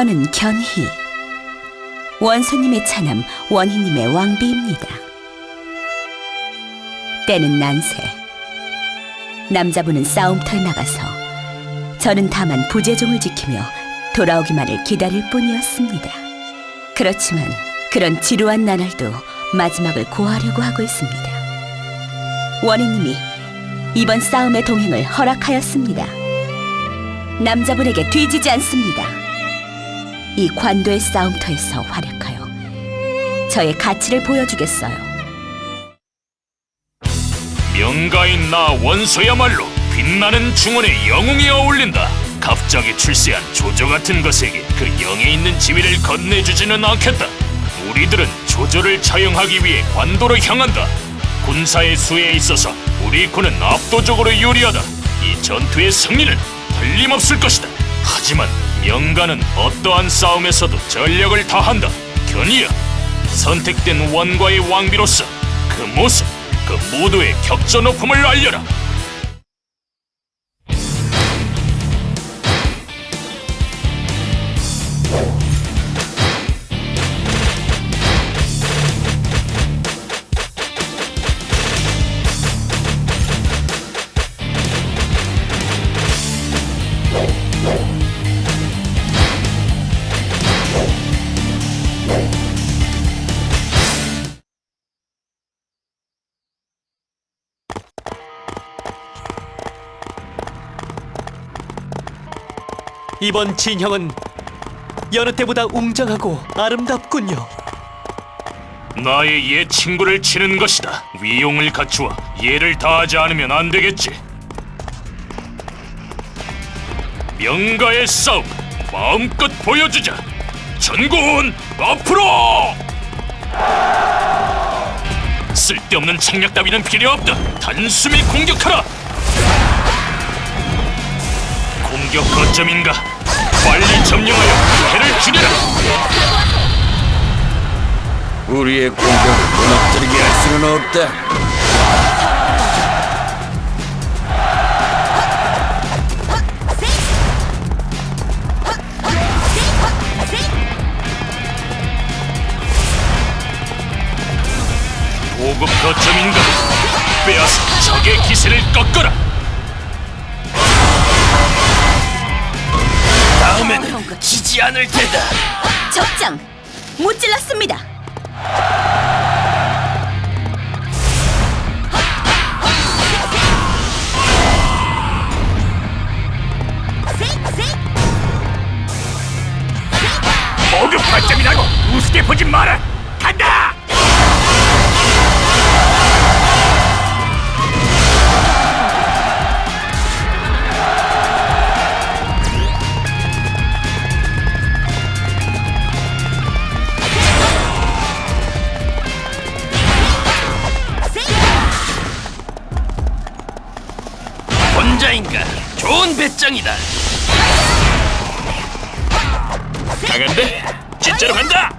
저는 견희. 원수님의 차남 원희님의 왕비입니다. 때는 난세. 남자분은 싸움터에 나가서 저는 다만 부재종을 지키며 돌아오기만을 기다릴 뿐이었습니다. 그렇지만 그런 지루한 나날도 마지막을 고하려고 하고 있습니다. 원희님이 이번 싸움의 동행을 허락하였습니다. 남자분에게 뒤지지 않습니다. 이 관도의 싸움터에서 활약하여 저의 가치를 보여주겠어요. 명가인 나 원소야말로 빛나는 중원의 영웅이 어울린다. 갑자기 출세한 조조 같은 것에게 그 영에 있는 지위를 건네주지는 않겠다. 우리들은 조조를 처형하기 위해 관도로 향한다. 군사의 수에 있어서 우리 군은 압도적으로 유리하다. 이 전투의 승리는 틀림없을 것이다. 하지만 명가는 어떠한 싸움에서도 전력을 다한다. 견이야, 선택된 원과의 왕비로서 그 모습, 그 모두의 격전 높음을 알려라. 이번 진형은 여느 때보다 웅장하고 아름답군요. 나의 옛 친구를 치는 것이다. 위용을 갖추어 예를 다하지 않으면 안 되겠지. 명가의 싸움 마음껏 보여주자. 전군 앞으로! 쓸데없는 책략 따위는 필요 없다. 단숨에 공격하라. 공격 거점인가? 점령하여 해를 줄여라. 우리의 공격을 무너뜨리게 할 수는 없다. 보급 거점인가? 빼앗아 적의 기세를 꺾어라. 지지 않을 테다. 적장 못 찔렀습니다. 보급 거점이라고 우습게 보지 마라. 강한데? 진짜로 간다.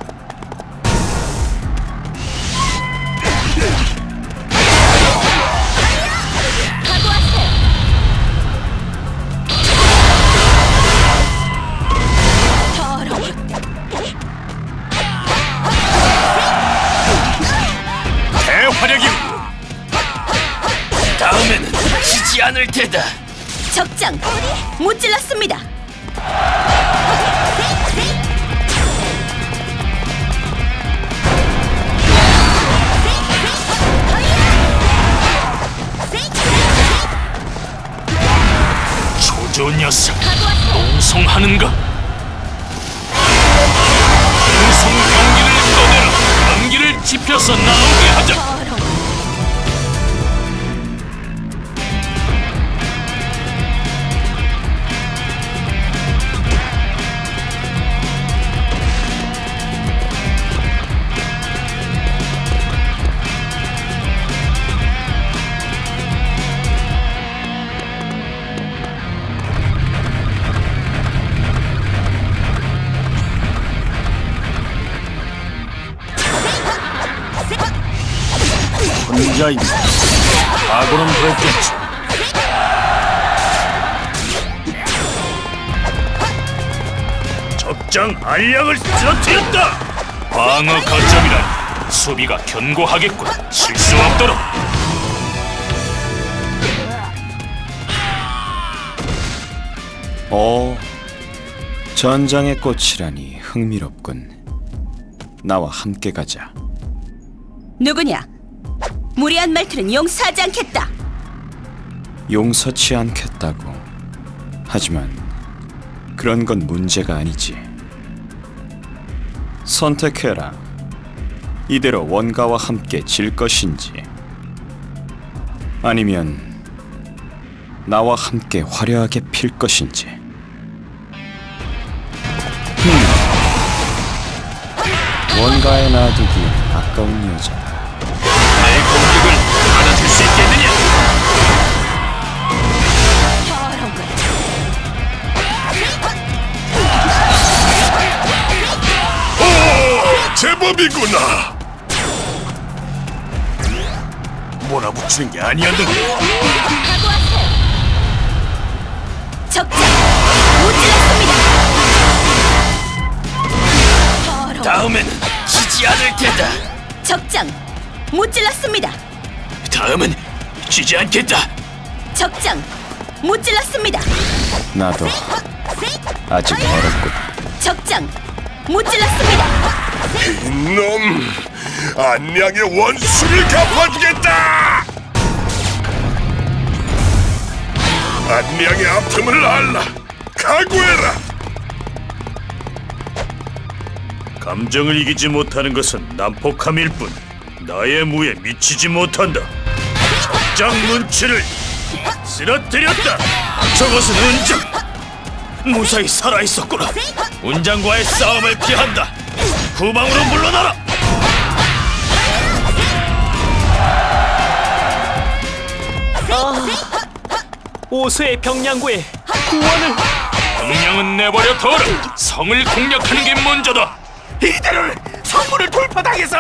않을 테다. 적장 못 찔렀습니다. 조조 녀석 농성하는가? 농성 경기를 꺼내라. 경기를 짚혀서 나오 혼자인가? 각오는 됐겠지. 적장 알약을 쓰러뜨렸다. 방어 거점이란 수비가 견고하겠군. 실수 없도록. 오, 전장의 꽃이라니 흥미롭군. 나와 함께 가자. 누구냐? 무리한 말투는 용서하지 않겠다. 용서치 않겠다고. 하지만 그런 건 문제가 아니지. 선택해라. 이대로 원가와 함께 질 것인지 아니면 나와 함께 화려하게 필 것인지. 음. 원가에 놔두기 아까운 여자 제법이구나. 몰아붙이는 게 아니었는데. 적장 못 찔렀습니다. 다음에는 지지 않을 테다. 적장 못 찔렀습니다. 다음은 지지 않겠다. 적장 못 찔렀습니다. 나도 아직 멀었군. 적장 못 찔렀습니다. 놈 안량의 원수를 갚아주겠다 안량의 아픔을 알라 각오해라 감정을 이기지 못하는 것은 난폭함일 뿐 나의 무에 미치지 못한다. 적장 눈치를 쓰러뜨렸다. 저것은 은장. 무사히 살아 있었구나. 운장과의 싸움을 피한다. 후방으로 물러나라. 오수의 병량구에 구원을 명령은 내버려 둬라. 성을 공략하는 게 먼저다. 이대로는 성문을 돌파당해서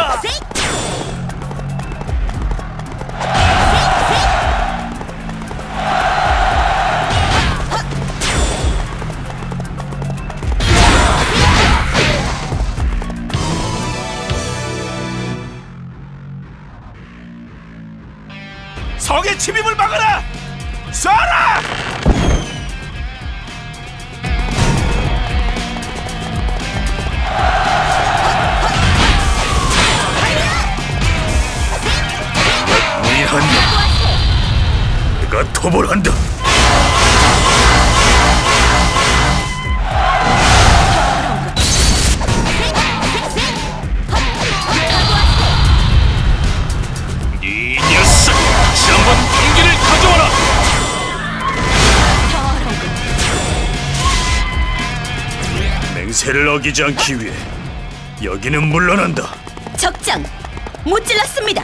성의 침입을 막아라! 쏴라! 미한 내가 토벌한다. 맹세를 어기지 않기 위해 여기는 물러난다. 적장 못 찔렀습니다.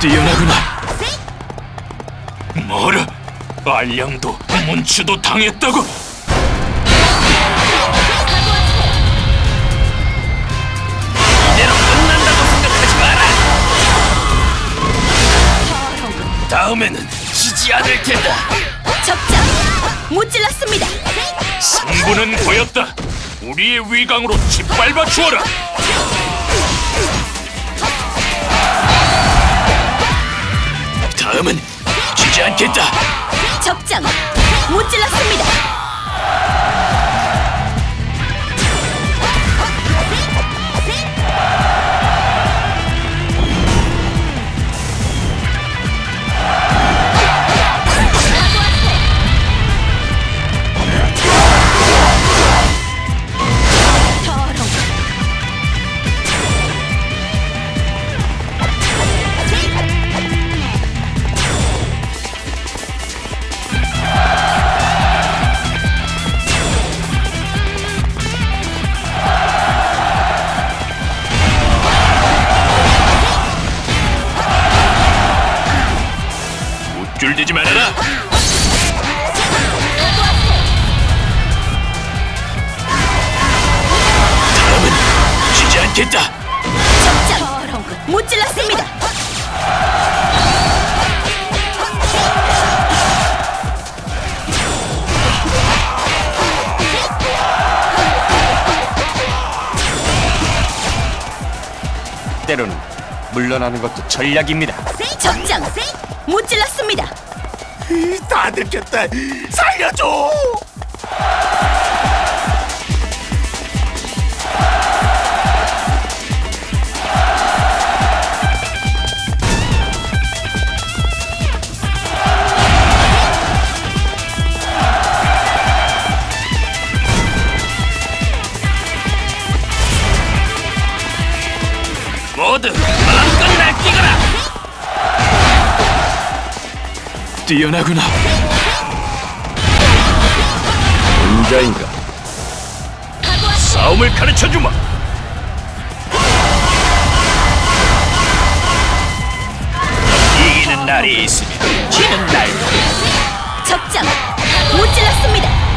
뛰어나구나. 뭐라? 알량도 문추도 당했다고? 다음에는 지지 않을 테다. 적장 못 찔렀습니다. 승부는 보였다. 우리의 위강으로 짓밟아 주어라. 다음은 지지 않겠다. 적장 못 찔렀습니다. 때로는 물러나는 것도 전략입니다. 적장 못 질렀습니다. 다 들켰다. 살려줘. 뛰어나구나. 혼자인가? 싸움을 가르쳐 주마. 이기는 날이 있으면 지는 날도. 적장 못 질렀습니다.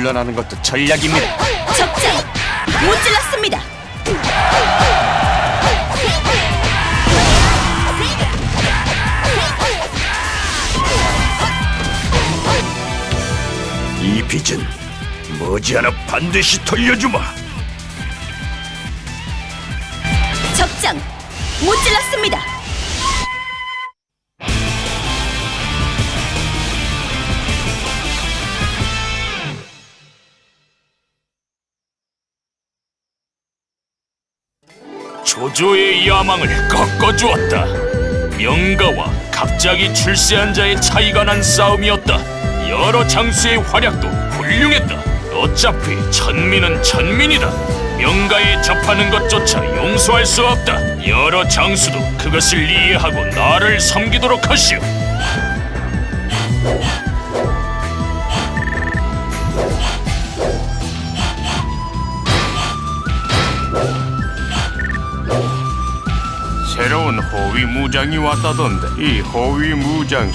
물러나는 것도 전략입니다. 적장 못 질렀습니다. 이 빚은 머지않아 반드시 돌려주마. 적장 못 질렀습니다. 조조의 야망을 꺾어주었다. 명가와 갑자기 출세한 자의 차이가 난 싸움이었다. 여러 장수의 활약도 훌륭했다. 어차피 천민은 천민이다. 명가에 접하는 것조차 용서할 수 없다. 여러 장수도 그것을 이해하고 나를 섬기도록 하시오. 새로운 호위 무장이 왔다던데 이 호위 무장